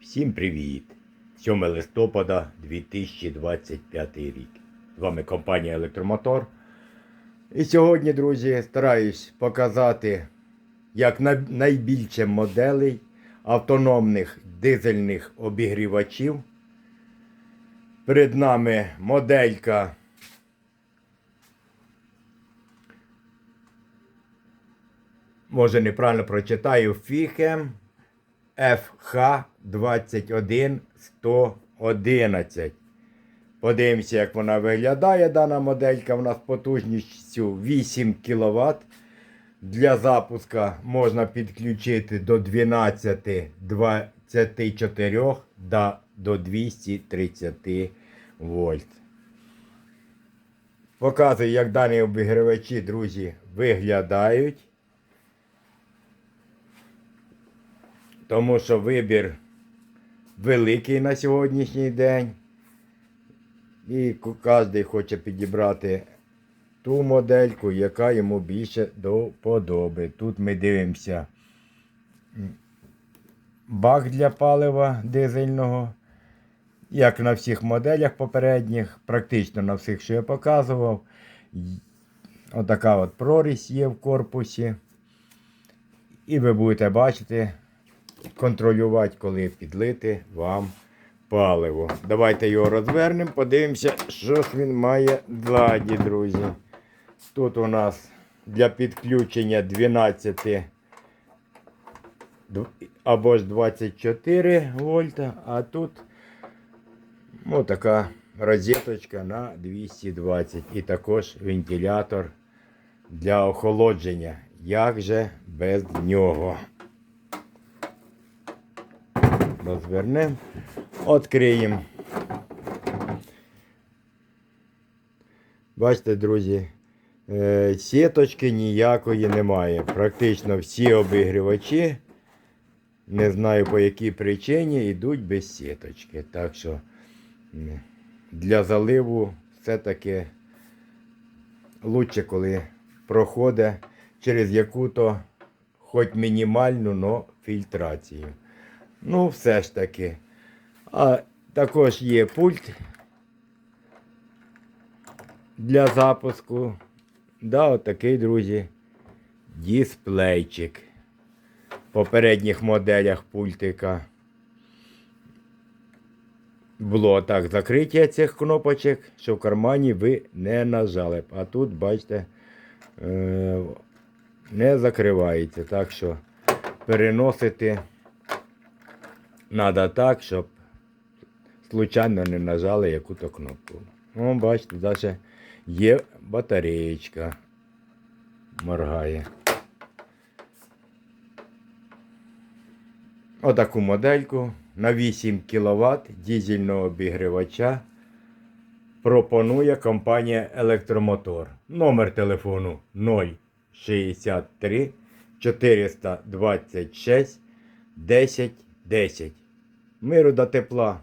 Всім привіт! 7 листопада 2025 рік. З вами компанія Електромотор. І сьогодні, друзі, стараюсь показати, як найбільше моделей автономних дизельних обігрівачів. Перед нами моделька може неправильно прочитаю, Фіхем FH 21111. Подивимося, як вона виглядає. Дана моделька у нас потужністю 8 кВт. Для запуска можна підключити до 12 24 да, до 230 вольт. Показую, як дані обігрівачі, друзі, виглядають. Тому що вибір великий на сьогоднішній день. І кожен хоче підібрати ту модельку, яка йому більше до вподоби. Тут ми дивимося бак для палива дизельного. Як на всіх моделях попередніх, практично на всіх, що я показував. Отака от прорізь є в корпусі. І ви будете бачити, контролювати, коли підлити вам паливо. Давайте його розвернемо, подивимося, що він має ззаді, друзі. Тут у нас для підключення 12 або ж 24 вольта, а тут ну, така розеточка на 220 і також вентилятор для охолодження. Як же без нього? Розвернемо, відкриємо. Бачите, друзі, е, сіточки ніякої немає. Практично всі обігрівачі, не знаю по якій причині, йдуть без сіточки. Так що для заливу все-таки лучше, коли проходить через яку-то хоч мінімальну, но фільтрацію. Ну, все ж таки. А також є пульт для запуску. Да, отакий, друзі, дисплейчик. В попередніх моделях пультика було так закриття цих кнопочок, що в кармані ви не нажали. б. А тут, бачите, е, не закривається. Так що переносити. Надо так, щоб случайно не нажали яку-то кнопку. О, бачите, навіть є батареєчка. Моргає. Отаку модельку на 8 кВт дизельного обігрівача пропонує компанія Електромотор. Номер телефону 063 426 10 10. Миру до тепла.